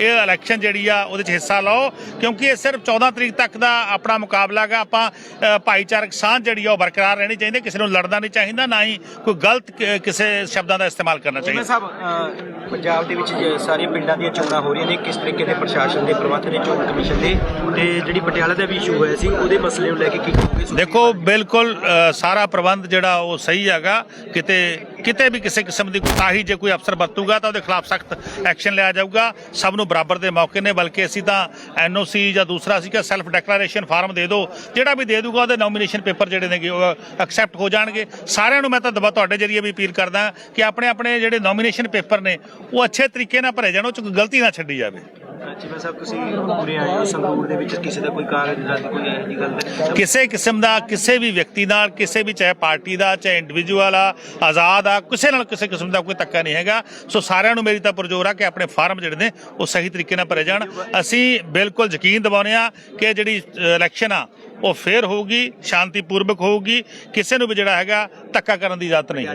ਇਹ ਇਲੈਕਸ਼ਨ ਜਿਹੜੀ ਆ ਉਹਦੇ 'ਚ ਹਿੱਸਾ ਲਓ ਕਿਉਂਕਿ ਇਹ ਸਿਰਫ 14 ਤਰੀਕ ਤੱਕ ਦਾ ਆਪਣਾ ਮੁਕਾਬਲਾ ਹੈਗਾ। ਆਪਾਂ ਭਾਈਚਾਰਕ ਸਾਂਝ ਜਿਹੜੀ ਆ ਉਹ ਬਰਕਰਾਰ ਰਹਿਣੀ ਚਾਹੀਦੀ ਕਿਸੇ ਨੂੰ ਲੜਨਾ ਨਹੀਂ ਚਾਹੀਦਾ ਨਾ ਹੀ ਕੋਈ ਗਲਤ ਕਿਸੇ ਸ਼ਬਦਾਂ ਦਾ ਇਸਤੇਮਾਲ ਕਰਨਾ ਚਾਹੀਦਾ। ਸਾਹਿਬ ਪੰਜਾਬ ਦੇ ਵਿੱਚ ਜੇ ਸਾਰੀਆਂ ਪਿੰਡਾਂ ਦੀਆਂ ਚੋਣਾਂ ਹੋ ਰਹੀਆਂ ਨੇ ਕਿਸ ਤਰੀਕੇ ਦੇ ਪ੍ਰਸ਼ਾਸਨ ਦੇ ਪ੍ਰਬੰਧ ਨੇ ਚੋਣ ਕਮਿਸ਼ਨ ਦੇ? ਤੇ ਜਿਹੜੀ ਪਟਿਆਲਾ ਦਾ ਵੀ ਇਸ਼ੂ ਹੋਇਆ ਸੀ ਉਹਦੇ ਮਸਲੇ ਨੂੰ ਲੈ ਕੇ ਕੀ ਕਹੋਗੇ ਦੇਖੋ ਬਿਲਕੁਲ ਸਾਰਾ ਪ੍ਰਬੰਧ ਜਿਹੜਾ ਉਹ ਸਹੀ ਹੈਗਾ ਕਿਤੇ ਕਿਤੇ ਵੀ ਕਿਸੇ ਕਿਸਮ ਦੀ ਕੋਤਾਹੀ ਜੇ ਕੋਈ ਅਫਸਰ ਵਰਤੂਗਾ ਤਾਂ ਉਹਦੇ ਖਿਲਾਫ ਸਖਤ ਐਕਸ਼ਨ ਲਿਆ ਜਾਊਗਾ। ਸਭ ਨੂੰ ਬਰਾਬਰ ਦੇ ਮੌਕੇ ਨੇ, ਬਲਕਿ ਅਸੀਂ ਤਾਂ ਐਨਓਸੀ ਜਾਂ ਦੂਸਰਾ ਸੀ ਕਿ ਸੈਲਫ ਡੈਕਲੇਰੇਸ਼ਨ ਫਾਰਮ ਦੇ ਦਿਓ, ਜਿਹੜਾ ਵੀ ਦੇ ਦੂਗਾ ਉਹਦੇ ਨੋਮੀਨੇਸ਼ਨ ਪੇਪਰ ਜਿਹੜੇ ਨੇਗੇ, ਉਹ ਐਕਸੈਪਟ ਹੋ ਜਾਣਗੇ। ਸਾਰਿਆਂ ਨੂੰ ਮੈਂ ਤਾਂ ਦਬਾ ਤੁਹਾਡੇ ਜਰੀਏ ਵੀ ਅਪੀਲ ਕਰਦਾ ਕਿ ਆਪਣੇ ਆਪਣੇ ਜਿਹੜੇ ਨੋਮੀਨੇਸ਼ਨ ਪੇਪਰ ਨੇ, ਉਹ ਅੱਛੇ ਤਰੀਕੇ ਨਾਲ ਭਰੇ ਜਾਣ, ਉਹ ਚ ਗਲਤੀ ਨਾ ਛੱਡੀ ਜਾਵੇ। ਜਿਵੇਂ ਸਾਹਿਬ ਤੁਸੀਂ ਪੂਰੇ ਆਏ ਹੋ ਸੰਗਰੂਰ ਦੇ ਵਿੱਚ ਕਿਸੇ ਦਾ ਕੋਈ ਕਾਗਜ਼ ਰੱਦ ਕੋਈ ਇਹੋ ਜਿਹੀ ਗੱਲ ਤਾਂ ਕਿਸੇ ਕਿਸਮ ਦਾ ਕਿਸੇ ਵੀ ਵਿਅਕਤੀ ਨਾਲ ਕਿਸੇ ਵੀ ਚਾਹੇ ਪਾਰਟੀ ਦਾ ਚਾਹੇ ਇੰਡੀਵਿਜੂਅਲ ਆ ਆਜ਼ਾਦ ਆ ਕਿਸੇ ਨਾਲ ਕਿਸੇ ਕਿਸਮ ਦਾ ਕੋਈ ਧੱਕਾ ਨਹੀਂ ਹੈਗਾ। ਸੋ ਸਾਰਿਆਂ ਨੂੰ ਮੇਰੀ ਤਾਂ ਪੁਰਜੋਰ ਆ ਕਿ ਆਪਣੇ ਫਾਰਮ ਜਿਹੜੇ ਨੇ ਉਹ ਸਹੀ ਤਰੀਕੇ ਨਾਲ ਭਰੇ ਜਾਣ। ਅਸੀਂ ਬਿਲਕੁਲ ਯਕੀਨ ਦਿਵਾਉਂਦੇ ਆ ਕਿ ਜਿਹੜੀ ਇਲੈਕਸ਼ਨ ਆ ਉਹ ਫੇਅਰ ਹੋਊਗੀ ਸ਼ਾਂਤੀਪੂਰਵਕ ਹੋਊਗੀ। ਕਿਸੇ ਨੂੰ ਵੀ ਜਿਹੜਾ ਹੈਗਾ ਧੱਕਾ ਕਰਨ ਦੀ ਇਜਾਜ਼ਤ ਨਹੀਂ।